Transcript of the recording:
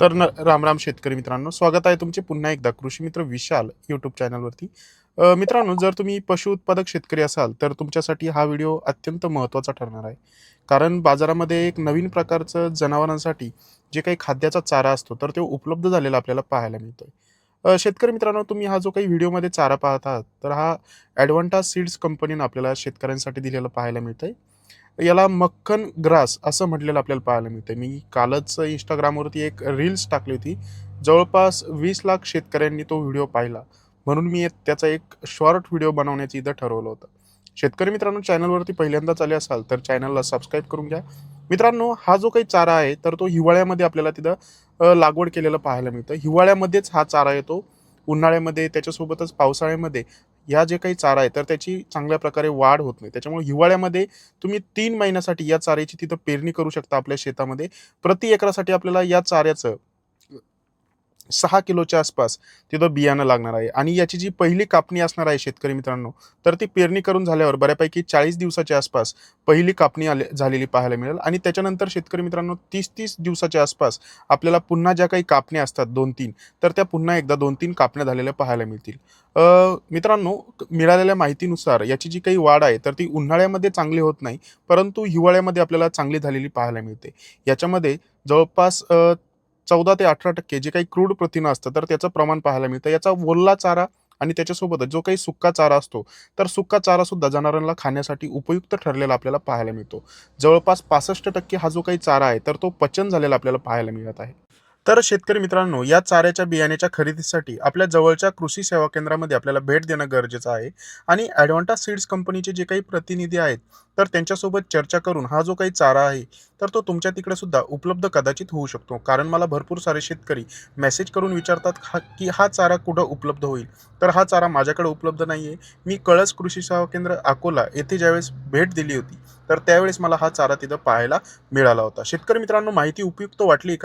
तर न राम राम शेतकरी मित्रांनो स्वागत आहे तुमचे पुन्हा एकदा कृषी मित्र विशाल यूट्यूब चॅनलवरती मित्रांनो जर तुम्ही पशु उत्पादक शेतकरी असाल तर तुमच्यासाठी हा व्हिडिओ अत्यंत महत्त्वाचा ठरणार आहे. कारण बाजारामध्ये एक नवीन प्रकारचं जनावरांसाठी जे काही खाद्याचा चारा असतो तर तो उपलब्ध झालेला आपल्याला पाहायला मिळतोय. शेतकरी मित्रांनो तुम्ही हा जो काही व्हिडिओमध्ये चारा पाहत आहात तर हा ॲडव्हान्टा सीड्स कंपनीनं आपल्याला शेतकऱ्यांसाठी दिलेला पाहायला मिळतंय. याला मक्खन ग्रास असं म्हटलेलं आपल्याला पाहायला मिळतं मी कालच इंस्टाग्रामवरती एक रील्स टाकली होती. जवळपास वीस लाख शेतकऱ्यांनी तो व्हिडिओ पाहिला. म्हणून मी एक- त्याचा एक शॉर्ट व्हिडिओ बनवण्याचं इथं ठरवलं होतं. शेतकरी मित्रांनो चॅनलवरती पहिल्यांदाच आले असाल तर चॅनलला सबस्क्राईब करून घ्या. मित्रांनो हा जो काही चारा आहे तर तो हिवाळ्यामध्ये आपल्याला तिथं लागवड केलेलं पाहायला मिळतं. हिवाळ्यामध्येच हा चारा येतो. उन्हाळ्यामध्ये त्याच्यासोबतच पावसाळ्यामध्ये या जे काही चारा आहे तर त्याची चांगल्या प्रकारे वाढ होत नाही. त्याच्यामुळे हिवाळ्यामध्ये तुम्ही तीन महिन्यासाठी या चाऱ्याची तिथं पेरणी करू शकता आपल्या शेतामध्ये. प्रति एकरासाठी आपल्याला या चाऱ्याचं सहा किलोच्या आसपास तिथं बियाणं लागणार आहे. आणि याची जी पहिली कापणी असणार आहे शेतकरी मित्रांनो तर ती पेरणी करून झाल्यावर बऱ्यापैकी चाळीस दिवसाच्या आसपास पहिली कापणी आले झालेली पाहायला मिळेल. आणि त्याच्यानंतर शेतकरी मित्रांनो तीस तीस दिवसाच्या आसपास आपल्याला पुन्हा ज्या काही कापण्या असतात दोन तीन तर त्या पुन्हा एकदा दोन तीन कापण्या झालेल्या पाहायला मिळतील. मित्रांनो मिळालेल्या माहितीनुसार याची जी काही वाढ आहे तर ती उन्हाळ्यामध्ये चांगली होत नाही परंतु हिवाळ्यामध्ये आपल्याला चांगली झालेली पाहायला मिळते. याच्यामध्ये जवळपास चौदा ते अठरा टक्के जे काही क्रूड प्रथिनं असतं तर त्याचं प्रमाण पाहायला मिळतं. याचा वल्ला चारा आणि त्याच्यासोबतच जो काही सुक्का चारा असतो तर सुक्का चारा सुद्धा जनावरांना खाण्यासाठी उपयुक्त ठरलेला आपल्याला पाहायला मिळतो. जवळपास पासष्ट टक्के हा जो काही चारा आहे तर तो पचन झालेला आपल्याला पाहायला मिळत आहे. तर शेतकरी मित्रांनो या चाऱ्याच्या बियाण्याच्या खरेदीसाठी आपल्या जवळच्या कृषी सेवा केंद्रामध्ये आपल्याला भेट देणं गरजेचं आहे. आणि ॲडव्हान्टा सीड्स कंपनीचे जे काही प्रतिनिधी आहेत तर त्यांच्यासोबत चर्चा करून हा जो काही चारा आहे तर तो तुमच्या तिकडे सुद्धा उपलब्ध कदाचित होऊ शकतो. कारण मला भरपूर सारे शेतकरी मेसेज करून विचारतात हा की हा चारा कुठं उपलब्ध होईल? तर हा चारा माझ्याकडे उपलब्ध नाही आहे मी कळस कृषी सेवा केंद्र अकोला येथे ज्यावेळेस भेट दिली होती तर त्यावेळेस मला हा चारा तिथं पाहायला मिळाला होता. शेतकरी मित्रांनो माहिती उपयुक्त वाटली